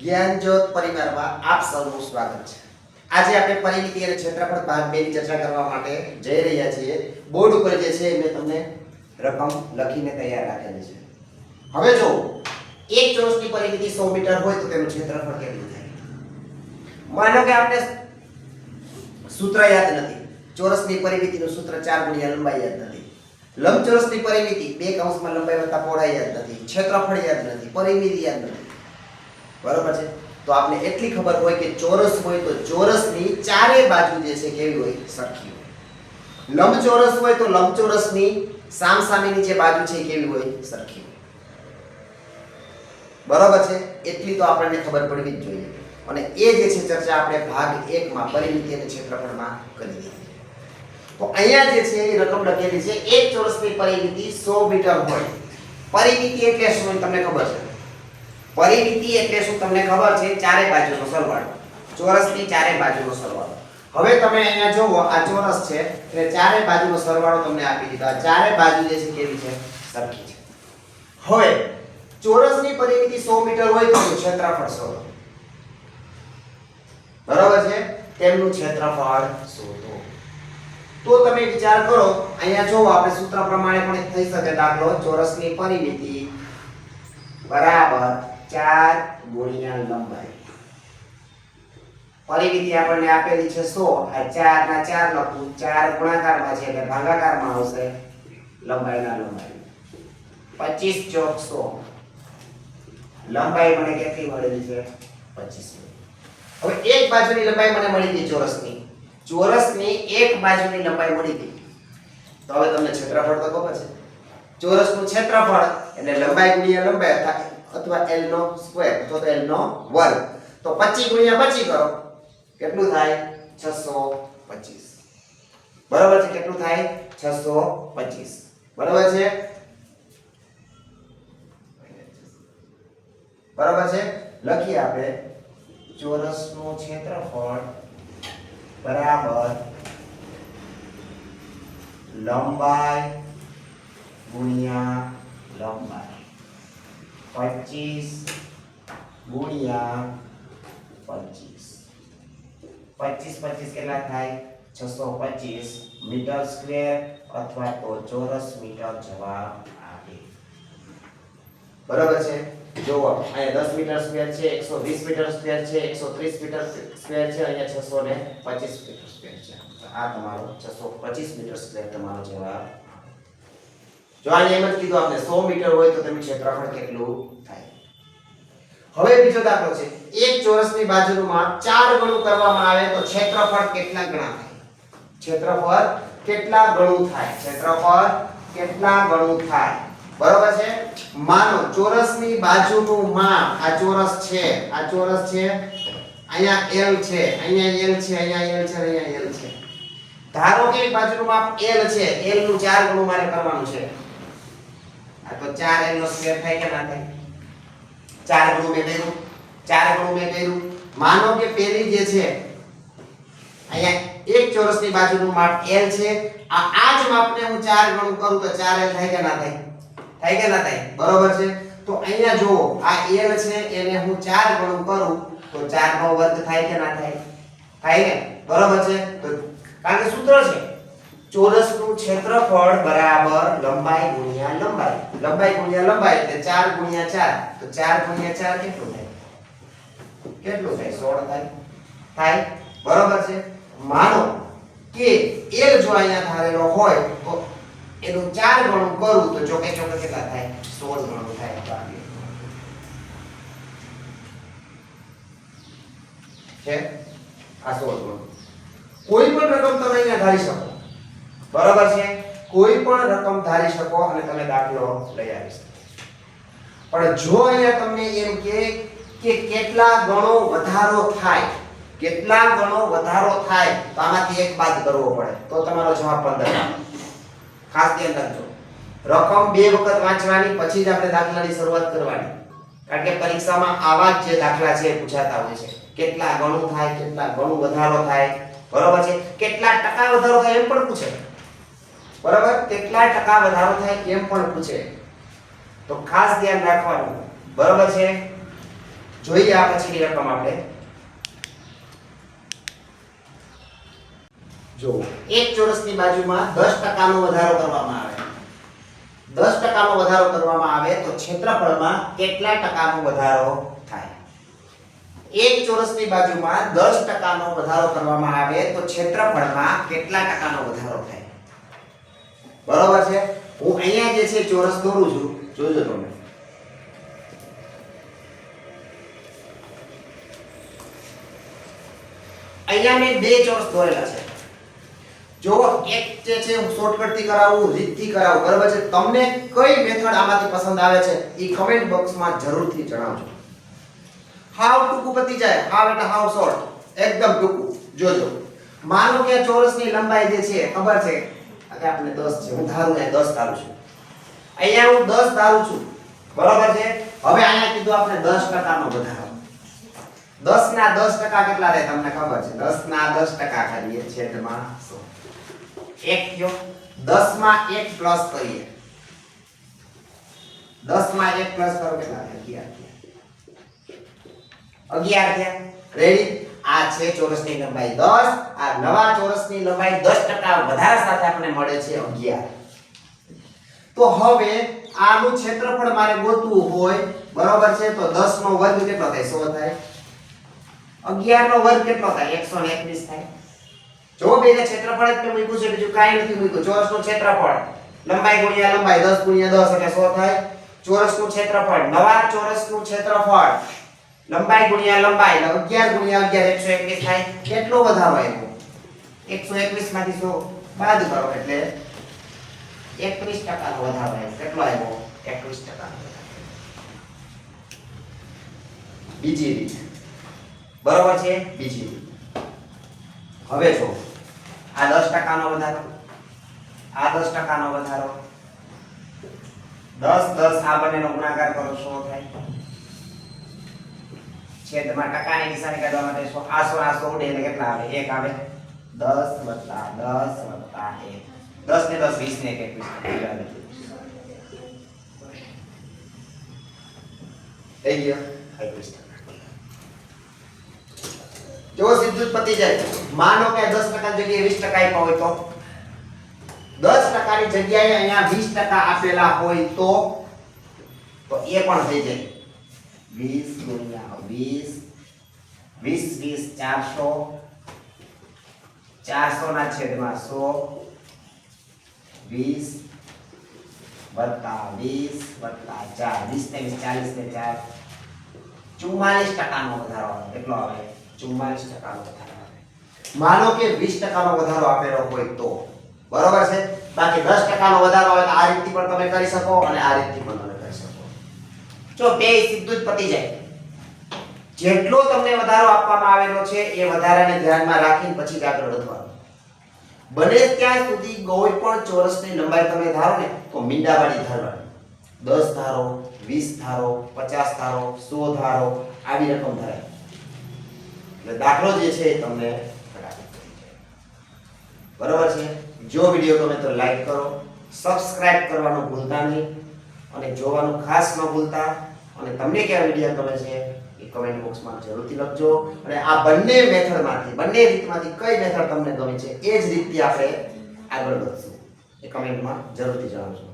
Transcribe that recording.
જ્ઞાનજ્યોત પરિવારમાં આપ સૌનું સ્વાગત છે. આજે આપણે પરિમિતિ અને ક્ષેત્રફળ ભાગ બે ચર્ચા કરવા માટે જઈ રહ્યા છીએ. બોર્ડ ઉપર જે છે મેં તમને રકમ લખીને તૈયાર રાખેલી છે. હવે જો એક ચોરસની પરિમિતિ 100 મીટર હોય તો તેનું ક્ષેત્રફળ કેટલું થાય? માનો કે આપણે સૂત્ર યાદ નથી. ચોરસની પરિમિતિનું સૂત્ર 4 ગુણ્યા લંબાઈ યાદ નથી. લંબચોરસની પરિમિતિ બે કૌંસમાં લંબાઈ વત્તા પહોળાઈ યાદ નથી. ક્ષેત્રફળ યાદ નથી. પરિમિતિ યાદ નથી. બરોબર છે? તો આપને એટલી ખબર હોય કે ચોરસ હોય તો ચોરસની ચારે બાજુ જે છે કેવી હોય? સરખી હોય. લંબચોરસ હોય તો લંબચોરસની સામસામેની જે બાજુ છે કેવી હોય? સરખી હોય. બરોબર છે? એટલી તો આપણને ખબર પડવી જ જોઈએ. અને એ જે છે ચર્ચા આપણે ભાગ 1 માં પરિમિતિ અને ક્ષેત્રફળમાં કરી દીધી. તો અહીંયા જે છે એ રકમ લખેલી છે, એક ચોરસની પરિમિતિ સો મીટર હોય. પરિમિતિ એટલે શું તમને ખબર છે? પરિમિતિ એટલે શું તમને ખબર છે? ચારે બાજુનો સરવાળો. ચોરસની ચારે બાજુનો સરવાળો. હવે તમે અહીંયા જુઓ, આ ચોરસ છે, એટલે ચારે બાજુનો સરવાળો તમને આપી દીધો. આ ચારે બાજુ જે છે, કેવી છે? સરખી છે. હવે, ચોરસની પરિમિતિ 100 મીટર હોય તો ક્ષેત્રફળ 100 બરાબર છે? તેમનું ક્ષેત્રફળ શોધો તો. તમે વિચાર કરો, અહીંયા જોવો આપણે સૂત્ર પ્રમાણે પણ થઈ શકે દાખલો. ચોરસની પરિમિતિ બરાબર 4 ગુણ્યા લંબાઈ. પરિમિતિ આપણને આપેલી છે સો. આ ચાર ના ચાર લખું. ચાર ગુણાકારમાં છે એટલે ભાગાકારમાં આવશે લંબાઈના લંબાઈ. 25 ચોક સો. લંબાઈ મને કેટલી મળેલી છે? 25 હવે એક બાજુની લંબાઈ મને મળી હતી ચોરસની. ચોરસની એક બાજુની લંબાઈ મળી હતી તો હવે તમને ક્ષેત્રફળ તો ખબર છે. ચોરસનું ક્ષેત્રફળ એટલે લંબાઈ ગુણ્યા લંબાઈ થાય અથવા l નો સ્ક્વેર તો l નો વર્ગ. તો 25 ગુણ્યા 25 કરો. કેટલું થાય? 625 બરાબર છે? કેટલું થાય? 625 બરાબર છે? બરાબર છે? લખીએ આપણે. ચોરસનું ક્ષેત્રફળ બરાબર લંબાઈ ગુણ્યા લંબાઈ. પચીસ ગુણ્યા પચીસ. પચીસ પચીસ કેટલા થાય? છસો પચીસ મીટર સ્ક્વેર અથવા તો ચોરસ મીટર જવાબ આપે. બરાબર છે? જુઓ અહીંયા દસ મીટર સ્ક્વેર છે 120 મીટર સ્ક્વેર છે 130 મીટર સ્ક્વેર છે, અહીંયા 625 મીટર સ્ક્વેર છે. આ તમારો 625 મીટર સ્ક્વેર તમારો જવાબ જો અહીંયા એમ જ કીધું આપણે 100 મીટર હોય તો તેનું ક્ષેત્રફળ કેટલું થાય? હવે બીજો દાખલો છે. એક ચોરસની બાજુનું માપ 4 ગણું કરવામાં આવે તો ક્ષેત્રફળ કેટલા ગણા થાય? ક્ષેત્રફળ કેટલા ગણું થાય? ક્ષેત્રફળ કેટલા ગણું થાય? બરોબર છે? માનો, ચોરસની બાજુનું માપ, આ ચોરસ છે, આ ચોરસ છે, અહીંયા L છે, અહીંયા L છે, અહીંયા L છે અહીંયા L છે. ધારો કે બાજુનું માપ L છે, L નું 4 ગણું મારે કરવાનું છે. તો 4 L નો સ્ક્વેર થાય કે ના થાય? 4 ગણું મેં કર્યું. 4 ગણું મેં કર્યું. માનો કે પેલી જે છે, અહીંયા એક ચોરસની બાજુનું માપ L છે. આ આ જ માપને હું 4 ગણું કરું તો 4L થાય કે ના થાય? થાય કે ના થાય? બરોબર છે? તો અહીંયા જુઓ, આ L છે, એને હું 4 ગણું કરું તો 4 નો વર્ગ થાય કે ના થાય? થાય ને બરોબર છે? તો કારણ કે સૂત્ર છે. ચોરસનું ક્ષેત્રફળ બરાબર લંબાઈ ગુણ્યા લંબાઈ. લંબાઈ ગુણ્યા લંબાઈ એટલે 4 ગુણ્યા 4 તો 4 ગુણ્યા 4 કેટલું થાય? કેટલું થાય? 16 થાય. થાય? બરોબર છે? માનો કે L જો અહીંયા ધારેલો હોય તો એનું 4 ગણું કરું તો ચોકે ચોકે કેટલા થાય? 16 ગણું થાય. છે? આ 16 ગણું. કોઈ પણ રકમ તમે અહીંયા ધારી શકો. બરાબર છે? કોઈ પણ રકમ ધારી શકો અને તમે દાખલો લઈ આવી શકો. પણ જો અહીંયા તમને એમ કે કે કેટલા ગણો વધારો થાય, કેટલા ગણો વધારો થાય, તો આમાંથી એક બાદ કરવો પડે. તો તમારો જવાબ પંદર ખાસ ધ્યાન રાખજો. રકમ બે વખત વાંચવાની, પછી જ આપણે દાખલાની શરૂઆત કરવાની. કારણ કે પરીક્ષામાં આવા જ જે દાખલા છે પૂછાતા હોય છે. કેટલા ગણું થાય, કેટલા ગણું વધારો થાય. બરોબર છે? કેટલા ટકા વધારો થાય એમ પણ પૂછે. બરાબર? કેટલા ટકા વધારો થાય એમ પણ પૂછે. તો ખાસ ધ્યાન રાખવાનું. બરાબર છે? જોઈએ આ પછીની રકમ આપણે. જો, એક ચોરસની બાજુમાં 10% નો વધારો કરવામાં આવે. 10% નો વધારો કરવામાં આવે તો ક્ષેત્રફળમાં કેટલા ટકાનો વધારો થાય. એક ચોરસની બાજુમાં 10% નો વધારો કરવામાં આવે તો ક્ષેત્રફળમાં કેટલા ટકાનો વધારો થાય. બરોબર છે? હું અહીંયા જે છે ચોરસ દોરું છું. જોજો તમે. અહીંયા મેં બે ચોરસ દોરેલા છે. જો એક જે છે હું શોર્ટકટથી કરાવું રીતથી કરાવું, બરાબર છે? તમને કઈ મેથડ આમાંથી પસંદ આવે છે એ કમેન્ટ બોક્સમાં જરૂરથી જણાવજો. હાવ ટૂંકું પતી જાય? હાવ એટલે હાવ શોર્ટ એકદમ ટૂંકું. જોજો. માનો કે ચોરસની લંબાઈ જે છે ખબર છે કે આપણે 10 છે, હું ધારું ને 10 ધારું છું. અહીંયા હું 10 ધારું છું. બરાબર છે? હવે અહીંયા કીધું આપણે 10% નો વધારો. 10 ના 10% કેટલા રહે તમને ખબર છે? 10 ના 10% કરીએ છેદમાં 100 એક કયો 10 માં 1 પ્લસ કરીએ. 10 માં 1 પ્લસ કરો કેટલા થાય? 11 થયા. 11 થયા રેડી આ છે ચોરસની લંબાઈ 10 આ નવા ચોરસની લંબાઈ 10% વધારા સાથે આપણને મળે છે 11 તો હવે આનું ક્ષેત્રફળ મારે ગોતવું હોય, બરોબર છે? તો 10 નો વર્ગ કેટલો થાય? 100 થાય. 11 નો વર્ગ કેટલો થાય? 121 થાય. જો બેને ક્ષેત્રફળ જ મેં મૂક્યું છે, બીજું કાંઈ નથી મૂક્યું. ચોરસનું ક્ષેત્રફળ, લંબાઈ ગુણ્યા લંબાઈ 10 ગુણ્યા 10 એટલે 100 થાય. ચોરસનું ક્ષેત્રફળ, નવા ચોરસનું ક્ષેત્રફળ લંબાઈ ગુણ્યા લંબાઈ, એટલે 11 ગુણ્યા 11 121 થાય, કેટલો વધારો આવ્યો 121 માંથી 100 બાદ કરો, એટલે 21 ટકાનો વધારો આવ્યો કેટલો આવ્યો 21% બીજી રીત. બરોબર છે? બીજી રીત. હવે જો, આ 10 ટકાનો વધારો, આ 10 ટકાનો વધારો 10 10 આ બંનેનો ગુણાકાર કરો શું થાય. છેદમાં ટકાની નિશાની કાઢવા માટે સો આ સો આ સો ઉડે એટલે કેટલા આવે? એક આવે. દસ વત્તા દસ વત્તા એક. દસ ને દસ, વીસ ને 1 21 થઈ ગયો. 21 જો સીધું પતી જાય, માનો કે દસ ટકા જગ્યાએ વીસ ટકા આપ્યા હોય તો? દસ ટકાની જગ્યાએ અહીંયા વીસ ટકા આપેલા હોય તો એ પણ થઈ જાય. 20 ગુણ્યા વીસ વીસ વીસ, ચારસો ચારસો ના છેદમાં સો, વીસ, વત્તા વીસ, વત્તા 4 20 ને 20 40 ને ચાર, ચુમ્માલીસ ટકાનો વધારો આવે. કેટલો આવે? ચુમ્માલીસ ટકાનો વધારો આવે. માનો કે વીસ ટકાનો વધારો આપેલો હોય તો. બરોબર છે? બાકી દસ ટકાનો વધારો આવે તો આ રીતથી પણ તમે કરી શકો અને આ રીતથી પણ તમે જો બે સીધું જ પતી જાય. જેટલો તમને વધારો આપવામાં આવેલો છે, એ વધારાને ધ્યાનમાં રાખીને પછી જ આગળ વધવાનું. બને ત્યાં સુધી કોઈ પણ ચોરસની લંબાઈ તમે ધારો ને, તો મીંડાવાળી ધારવાની દસ ધારો, વીસ ધારો, પચાસ ધારો, સો ધારો, આવી રકમ ધરાય એટલે દાખલો જે છે એ તમને બરાબર છે? જો વીડિયો ગમે તો લાઈક કરો, સબસ્ક્રાઇબ કરવાનું ભૂલતા નહીં. અને જોવાનું ખાસ ન ભૂલતા. અને તમને કયા વીડિયો ગમે છે, એ કમેન્ટ બોક્સમાં જરૂરથી લખજો. અને આ બંને મેથડમાંથી, બંને રીતમાંથી કઈ મેથડ તમને ગમે છે, એ જ રીતથી આપણે આગળ વધશું. એ કમેન્ટમાં જરૂરથી જણાવજો.